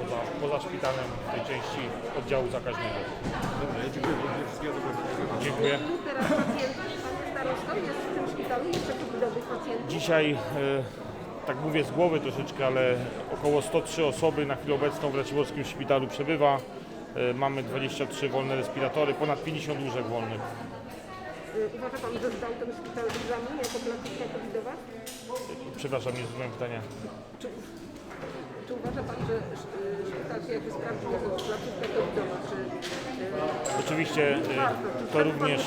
poza, poza szpitalem w tej części oddziału zakaźnego. Dobra, ja dziękuję bardzo. Wszystkiego dobrego. Dziękuję. Teraz pacjentów, pan starosto, jest w tym szpitalu jeszcze covidowych pacjentów? Dzisiaj, e, tak mówię z głowy troszeczkę, ale około 103 osoby na chwilę obecną w Raciborskim Szpitalu przebywa. E, Mamy 23 wolne respiratory, ponad 50 łóżek wolnych. Y, Uważa pan, że zdał ten szpital egzamin jako placówka covidowa? Przepraszam, nie zrozumiałem pytania. Czy uważa pan, że szpital się jakby sprawdził jako placówka covidowa? Czy y, Oczywiście e, to również,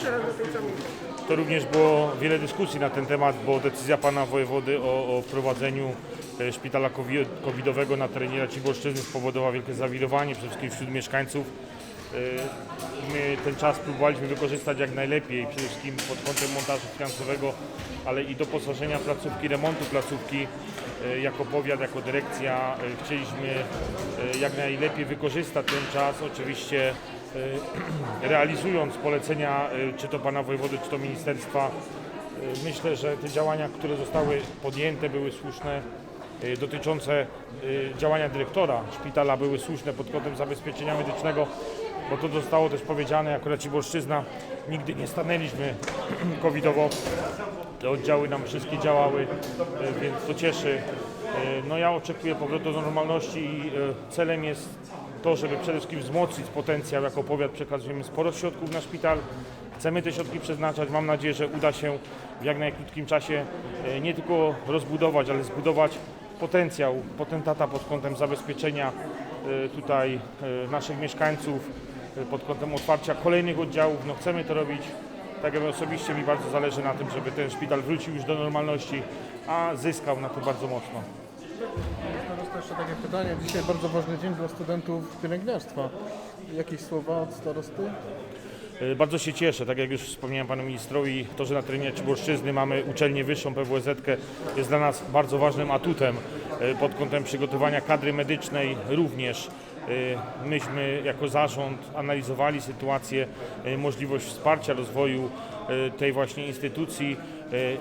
to również było wiele dyskusji na ten temat, bo decyzja pana wojewody o, o wprowadzeniu e, szpitala covi- covidowego na terenie Raciborszczyzny spowodowała wielkie zawirowanie przede wszystkim wśród mieszkańców. My ten czas próbowaliśmy wykorzystać jak najlepiej, przede wszystkim pod kątem montażu finansowego, ale i doposażenia placówki, remontu placówki. E, Jako powiat, jako dyrekcja e, chcieliśmy e, jak najlepiej wykorzystać ten czas, oczywiście realizując polecenia czy to pana wojewody, czy to ministerstwa. Myślę, że te działania, które zostały podjęte były słuszne dotyczące działania dyrektora szpitala były słuszne pod kątem zabezpieczenia medycznego, bo to zostało też powiedziane jako Raciborszczyzna. Nigdy nie stanęliśmy covidowo. Te oddziały nam wszystkie działały, e, więc to cieszy. E, No ja oczekuję powrotu do normalności i e, celem jest to, żeby przede wszystkim wzmocnić potencjał. Jako powiat przekazujemy sporo środków na szpital. Chcemy te środki przeznaczać. Mam nadzieję, że uda się w jak najkrótkim czasie nie tylko rozbudować, ale zbudować potencjał potentata pod kątem zabezpieczenia tutaj naszych mieszkańców, pod kątem otwarcia kolejnych oddziałów. No chcemy to robić. Tak jakby osobiście mi bardzo zależy na tym, żeby ten szpital wrócił już do normalności, a zyskał na to bardzo mocno. Starosta, jeszcze takie pytanie. Dzisiaj bardzo ważny dzień dla studentów pielęgniarstwa. Jakieś słowa od starosty? E, Bardzo się cieszę, tak jak już wspomniałem panu ministrowi, to, że na terenie Czyborszczyzny mamy uczelnię wyższą PWSZ jest dla nas bardzo ważnym atutem e, pod kątem przygotowania kadry medycznej również. E, Myśmy jako zarząd analizowali sytuację, e, możliwość wsparcia rozwoju e, tej właśnie instytucji.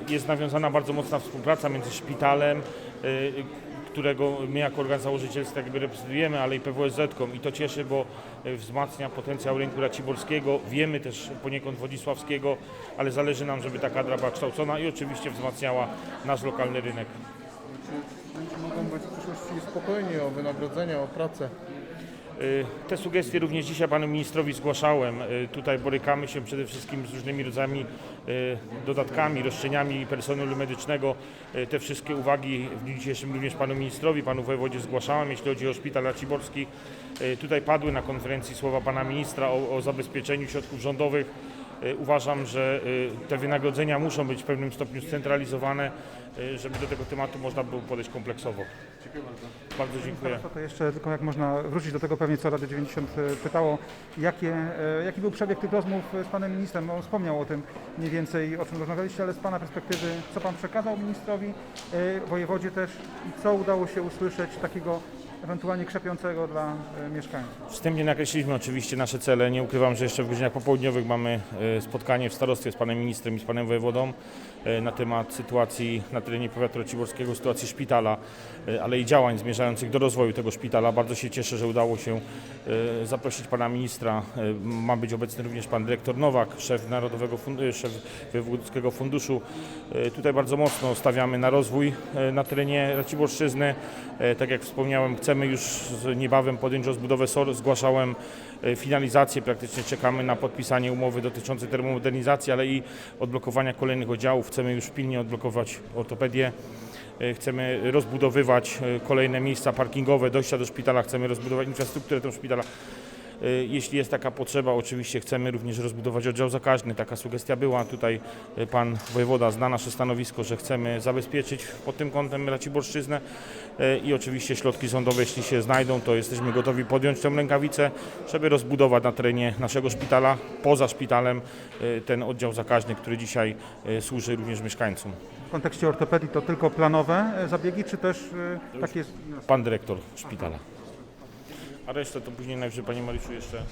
Jest nawiązana bardzo mocna współpraca między szpitalem, którego my jako organ założycielski jakby reprezentujemy, ale i PWSZ-ką i to cieszy, bo wzmacnia potencjał rynku raciborskiego, wiemy też poniekąd wodzisławskiego, ale zależy nam, żeby ta kadra była kształcona i oczywiście wzmacniała nasz lokalny rynek. Czy mogą być w przyszłości spokojni o wynagrodzenia, o pracę? Y, Te sugestie również dzisiaj panu ministrowi zgłaszałem. Y, Tutaj borykamy się przede wszystkim z różnymi rodzajami y, dodatkami, roszczeniami personelu medycznego. Te wszystkie uwagi w dniu dzisiejszym również panu ministrowi, panu wojewodzie zgłaszałem, jeśli chodzi o szpital raciborski. Tutaj padły na konferencji słowa pana ministra o, o zabezpieczeniu środków rządowych. Y, Uważam, że y, te wynagrodzenia muszą być w pewnym stopniu scentralizowane, y, żeby do tego tematu można było podejść kompleksowo. Dziękuję bardzo. Bardzo dziękuję. To jeszcze tylko jak można wrócić do tego pewnie, co Rady 90 pytało, jakie, e, jaki był przebieg tych rozmów z panem ministrem? On wspomniał o tym mniej więcej, o czym rozmawialiście, ale z pana perspektywy, co pan przekazał ministrowi, wojewodzie też i co udało się usłyszeć takiego ewentualnie krzepiącego dla e, mieszkańców? Wstępnie nakreśliliśmy oczywiście nasze cele. Nie ukrywam, że jeszcze w godzinach popołudniowych mamy e, spotkanie w starostwie z panem ministrem i z panem wojewodą e, na temat sytuacji na terenie powiatu raciborskiego, sytuacji szpitala, ale i działań zmierzających do rozwoju tego szpitala. Bardzo się cieszę, że udało się zaprosić pana ministra. E, Ma być obecny również pan dyrektor Nowak, szef Narodowego Fund- e, szef Wojewódzkiego Funduszu. E, Tutaj bardzo mocno stawiamy na rozwój e, na terenie Raciborszczyzny. E, Tak jak wspomniałem, chcemy już niebawem podjąć rozbudowę SOR. Zgłaszałem e, finalizację, praktycznie czekamy na podpisanie umowy dotyczącej termomodernizacji, ale i odblokowania kolejnych oddziałów. Chcemy już pilnie odblokować ortopedię. E, Chcemy rozbudowywać e, kolejne miejsca parkingowe, dojścia do szpitala, chcemy rozbudować infrastrukturę tego szpitala. E, Jeśli jest taka potrzeba, oczywiście chcemy również rozbudować oddział zakaźny. Taka sugestia była. Tutaj e, pan wojewoda zna nasze stanowisko, że chcemy zabezpieczyć pod tym kątem Raciborszczyznę E, i oczywiście środki rządowe, jeśli się znajdą, to jesteśmy gotowi podjąć tę rękawicę, żeby rozbudować na terenie naszego szpitala, poza szpitalem, ten oddział zakaźny, który dzisiaj służy również mieszkańcom. W kontekście ortopedii to tylko planowe zabiegi, czy też takie... Pan dyrektor szpitala. A resztę to później najwyżej Panie Mariuszu jeszcze